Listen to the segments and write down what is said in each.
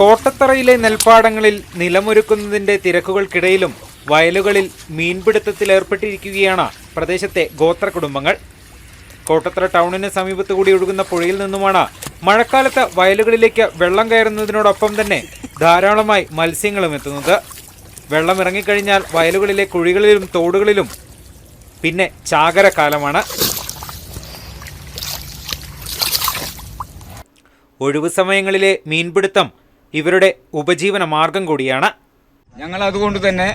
കോട്ടത്തറയിലെ നെൽപ്പാടങ്ങളിൽ നിലമൊരുക്കുന്നതിന്റെ തിരക്കുകൾക്കിടയിലും വയലുകളിൽ മീൻപിടുത്തത്തിലേർപ്പെട്ടിരിക്കുകയാണ് പ്രദേശത്തെ ഗോത്ര കുടുംബങ്ങൾ കോട്ടത്തറ ടൗണിന് സമീപത്ത് കൂടി ഒഴുകുന്ന പുഴയിൽ നിന്നുമാണ് മഴക്കാലത്ത് വയലുകളിലേക്ക് വെള്ളം കയറുന്നതിനോടൊപ്പം തന്നെ ധാരാളമായി മത്സ്യങ്ങളും എത്തുന്നത്. വെള്ളം ഇറങ്ങിക്കഴിഞ്ഞാൽ വയലുകളിലെ കുഴികളിലും തോടുകളിലും പിന്നെ ചാകരക്കാലമാണ്. ഒഴിവു സമയങ്ങളിലെ മീൻപിടുത്തം ഇവരുടെ ഉപജീവന മാർഗം കൂടിയാണ്. ഞങ്ങൾ അതുകൊണ്ട് തന്നെ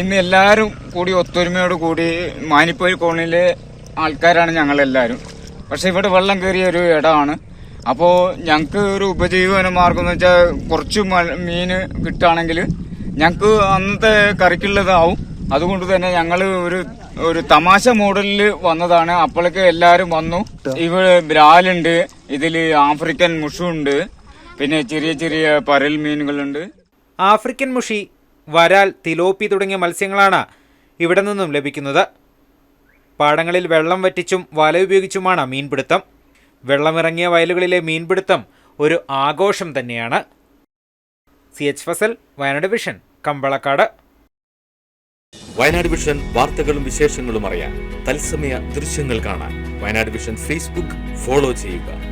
ഇന്ന് എല്ലാവരും കൂടി ഒത്തൊരുമയോട് കൂടി മാനിപ്പോയി കോളനിയിലെ ആൾക്കാരാണ് ഞങ്ങൾ എല്ലാവരും പക്ഷെ ഇവിടെ വെള്ളം കയറിയ ഒരു ഇടമാണ്. അപ്പോൾ ഞങ്ങൾക്ക് ഒരു ഉപജീവന മാർഗം എന്ന് വെച്ചാൽ കുറച്ച് മീൻ കിട്ടുകയാണെങ്കിൽ ഞങ്ങൾക്ക് അന്നത്തെ കറിക്കുള്ളതാവും. അതുകൊണ്ട് തന്നെ ഞങ്ങൾ ഒരു ഒരു തമാശ മോഡലിൽ വന്നതാണ്. അപ്പോഴേക്ക് എല്ലാവരും വന്നു. ഇവിടെ ബ്രാലുണ്ട് ഇതിൽ ആഫ്രിക്കൻ മുഷുണ്ട് പിന്നെ ചെറിയ ചെറിയ പരൽ മീനുകളുണ്ട്. ആഫ്രിക്കൻ മുഷി വരാൽ തിലോപ്പി തുടങ്ങിയ മത്സ്യങ്ങളാണ് ഇവിടെ നിന്നും ലഭിക്കുന്നത്. പാടങ്ങളിൽ വെള്ളം വറ്റിച്ചും വല ഉപയോഗിച്ചുമാണ് മീൻപിടുത്തം. വെള്ളമിറങ്ങിയ വയലുകളിലെ മീൻപിടുത്തം ഒരു ആഘോഷം തന്നെയാണ്. C H Fasal Wayanad vision Kambalakkad. Wayanad vision വാർത്തകളും വിശേഷങ്ങളും അറിയാൻ തത്സമയ ദൃശ്യങ്ങൾ കാണാൻ വയനാട് വിഷൻ ഫേസ്ബുക്ക് ഫോളോ ചെയ്യുക.